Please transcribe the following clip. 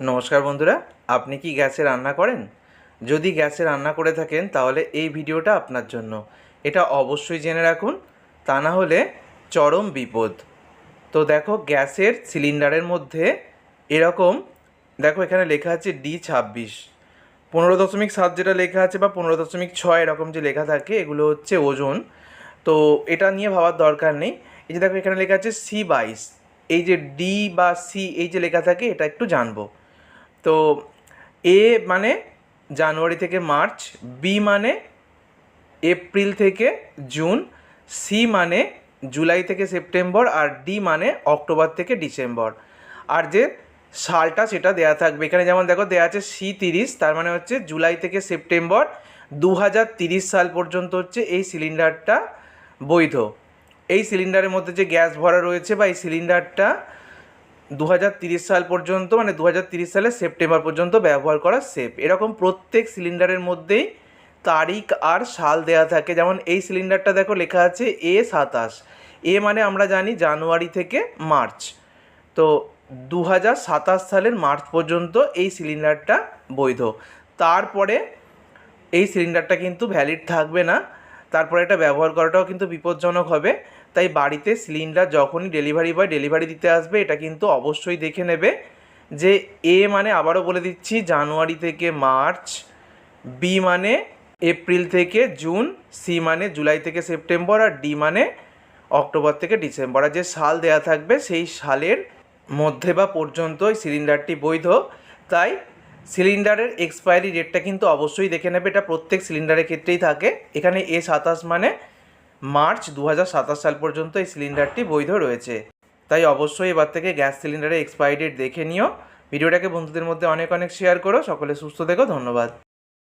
নমস্কার বন্ধুরা, আপনি কি গ্যাসে রান্না করেন? যদি গ্যাসে রান্না করে থাকেন, তাহলে এই ভিডিওটা আপনার জন্য। এটা অবশ্যই জেনে রাখুন, তা না হলে চরম বিপদ। তো দেখো, গ্যাসের সিলিন্ডারের মধ্যে এরকম, দেখো এখানে লেখা আছে ডি ছাব্বিশ। পনেরো দশমিক সাত যেটা লেখা আছে বা পনেরো দশমিক ছয় এরকম যে লেখা থাকে, এগুলো হচ্ছে ওজন। তো এটা নিয়ে ভাবার দরকার নেই। এই যে দেখো, এখানে লেখা আছে সি বাইশ। এই যে ডি বা সি, এই যে লেখা থাকে, এটা একটু জানব। তো এ মানে জানুয়ারি থেকে মার্চ, বি মানে এপ্রিল থেকে জুন, সি মানে জুলাই থেকে সেপ্টেম্বর আর ডি মানে অক্টোবর থেকে ডিসেম্বর। আর যে সালটা সেটা দেয়া থাকবে। এখানে যেমন দেখো দেয়া আছে সি তিরিশ, তার মানে হচ্ছে জুলাই থেকে সেপ্টেম্বর। দু সাল পর্যন্ত হচ্ছে এই সিলিন্ডারটা বৈধ। এই সিলিন্ডারের মধ্যে যে গ্যাস ভরা রয়েছে বা এই সিলিন্ডারটা দু সাল পর্যন্ত মানে দু সালের সেপ্টেম্বর পর্যন্ত ব্যবহার করা সেফ এরকম প্রত্যেক সিলিন্ডারের মধ্যেই তারিখ আর সাল দেয়া থাকে। যেমন এই সিলিন্ডারটা দেখো লেখা আছে এ সাতাশ। এ মানে আমরা জানি জানুয়ারি থেকে মার্চ। তো দু সালের মার্চ পর্যন্ত এই সিলিন্ডারটা বৈধ। তারপরে এই সিলিন্ডারটা কিন্তু ভ্যালিড থাকবে না। তারপরে এটা ব্যবহার করাটাও কিন্তু বিপজ্জনক হবে। তাই বাড়িতে সিলিন্ডার যখনই ডেলিভারি বয় ডেলিভারি দিতে আসবে, এটা কিন্তু অবশ্যই দেখে নেবে যে এ মানে আবারও বলে দিচ্ছি, জানুয়ারি থেকে মার্চ, বি মানে এপ্রিল থেকে জুন, সি মানে জুলাই থেকে সেপ্টেম্বর, আর ডি মানে অক্টোবর থেকে ডিসেম্বর। আর যে সাল দেয়া থাকবে, সেই সালের মধ্যে বা পর্যন্ত ওই সিলিন্ডারটি বৈধ। তাই সিলিন্ডারের এক্সপায়ারি ডেটটা কিন্তু অবশ্যই দেখে নেবে, এটা প্রত্যেক সিলিন্ডারের ক্ষেত্রেই থাকে। এখানে এ সাতাশ মানে মার্চ দু সাল পর্যন্ত এই সিলিন্ডারটি বৈধ রয়েছে। তাই অবশ্যই এবার থেকে গ্যাস সিলিন্ডারের এক্সপায়ারি ডেট দেখে নিও। ভিডিওটাকে বন্ধুদের মধ্যে অনেক অনেক শেয়ার করো। সকলে সুস্থ থেকো। ধন্যবাদ।